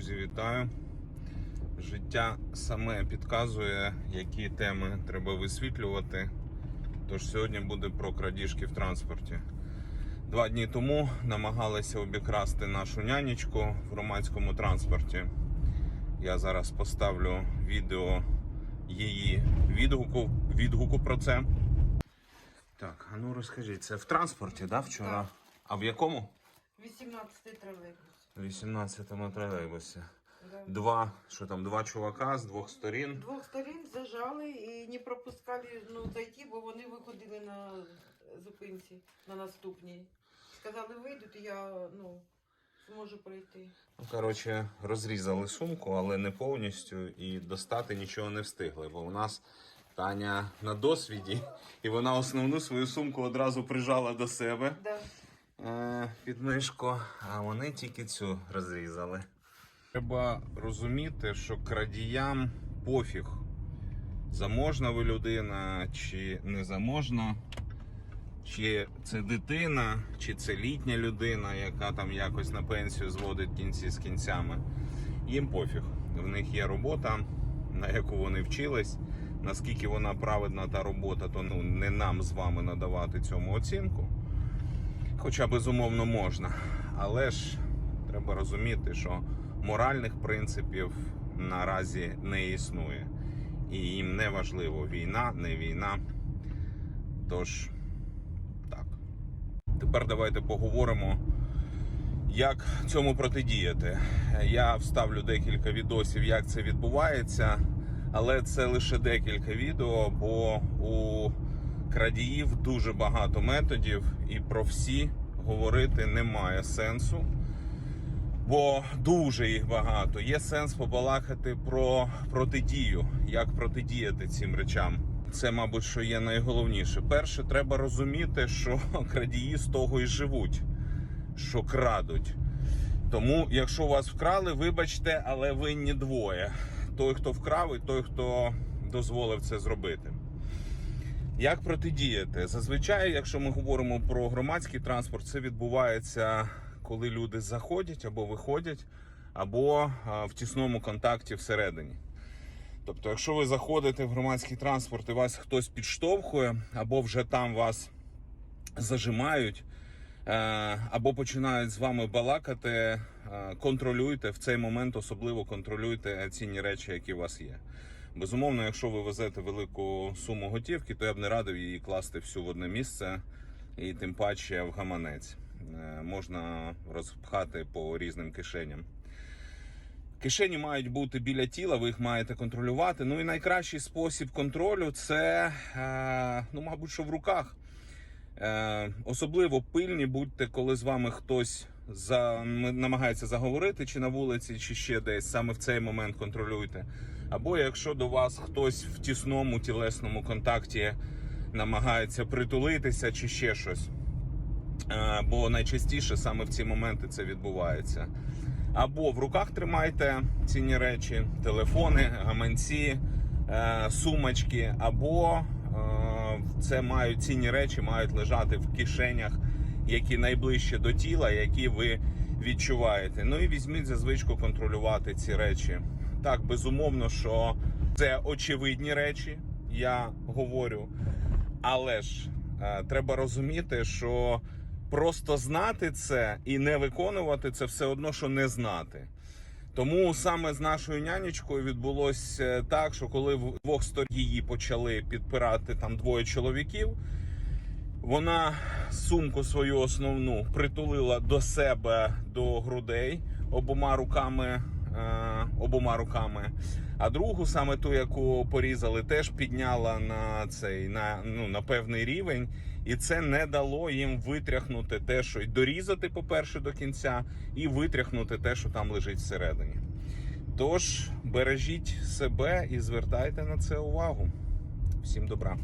Друзі, вітаю. Життя саме підказує, які теми треба висвітлювати. Тож сьогодні буде про крадіжки в транспорті. Два дні тому намагалися обікрасти нашу нянечку в громадському транспорті. Я зараз поставлю відео її відгуку, відгуку про це. Так, а ну розкажіть, це в транспорті, да, вчора? Так. А в якому? 18-й тролейбус. В 18-му тролейбусі. Да. Два, що там, два чувака з двох сторін. Двох сторін зажали і не пропускали ну, зайти, бо вони виходили на зупинці на наступній. Сказали, вийдуть, і я ну, зможу пройти. Ну, коротше, розрізали сумку, але не повністю, і достати нічого не встигли, бо у нас Таня на досвіді, і вона основну свою сумку одразу прижала до себе Да. Е, під мишку, а вони тільки цю розрізали. Треба розуміти, що крадіям пофіг, заможна ви людина чи не заможна, чи це дитина, чи це літня людина, яка там якось на пенсію зводить кінці з кінцями. Їм пофіг. В них є робота, на яку вони вчились. Наскільки вона праведна та робота, то ну, не нам з вами надавати цьому оцінку. Хоча безумовно можна. Але ж треба розуміти, що моральних принципів наразі не існує. І їм не важливо війна, не війна. Тож, так. Тепер давайте поговоримо, як цьому протидіяти. Я вставлю декілька відосів, як це відбувається, але це лише декілька відео, бо у крадіїв дуже багато методів, і про всі говорити немає сенсу. Бо дуже їх багато. Є сенс побалакати про протидію, як протидіяти цим речам. Це, мабуть, що є найголовніше. Перше, треба розуміти, що крадії з того і живуть, що крадуть. Тому, якщо вас вкрали, вибачте, але винні двоє: той, хто вкрав, і той, хто дозволив це зробити. Як протидіяти? Зазвичай, якщо ми говоримо про громадський транспорт, це відбувається, коли люди заходять або виходять, або в тісному контакті всередині. Тобто, якщо ви заходите в громадський транспорт і вас хтось підштовхує, або вже там вас зажимають, е, або починають з вами балакати, е, контролюйте в цей момент, особливо контролюйте цінні речі, які у вас є. Безумовно, якщо ви везете велику суму готівки, то я б не радив її класти всю в одне місце і тим паче в гаманець. Е, Можна розпхати по різним кишеням. Кишені мають бути біля тіла, ви їх маєте контролювати. Ну і найкращий спосіб контролю це, е, ну, мабуть, що в руках. Е, особливо пильні будьте, коли з вами хтось за, намагається заговорити, чи на вулиці, чи ще десь. Саме в цей момент контролюйте. Або якщо до вас хтось в тісному тілесному контакті намагається притулитися, чи ще щось. Е, бо найчастіше саме в ці моменти це відбувається. Або в руках тримайте цінні речі, телефони, гаманці, е, сумочки, або це мають цінні речі, мають лежати в кишенях, які найближче до тіла, які ви відчуваєте. Ну і візьміть за звичку контролювати ці речі. Так, безумовно, що це очевидні речі, я говорю. Але ж е, треба розуміти, що просто знати це і не виконувати це все одно, що не знати. Тому саме з нашою нянечкою відбулося так, що коли в двох сторін її почали підпирати там двоє чоловіків, вона сумку свою основну притулила до себе до грудей обома руками. Е, Обома руками, а другу, саме ту, яку порізали, теж підняла на цей на, ну, на певний рівень, і це не дало їм витряхнути те, що й дорізати, по-перше, до кінця, і витряхнути те, що там лежить всередині. Тож бережіть себе і звертайте на це увагу. Всім добра.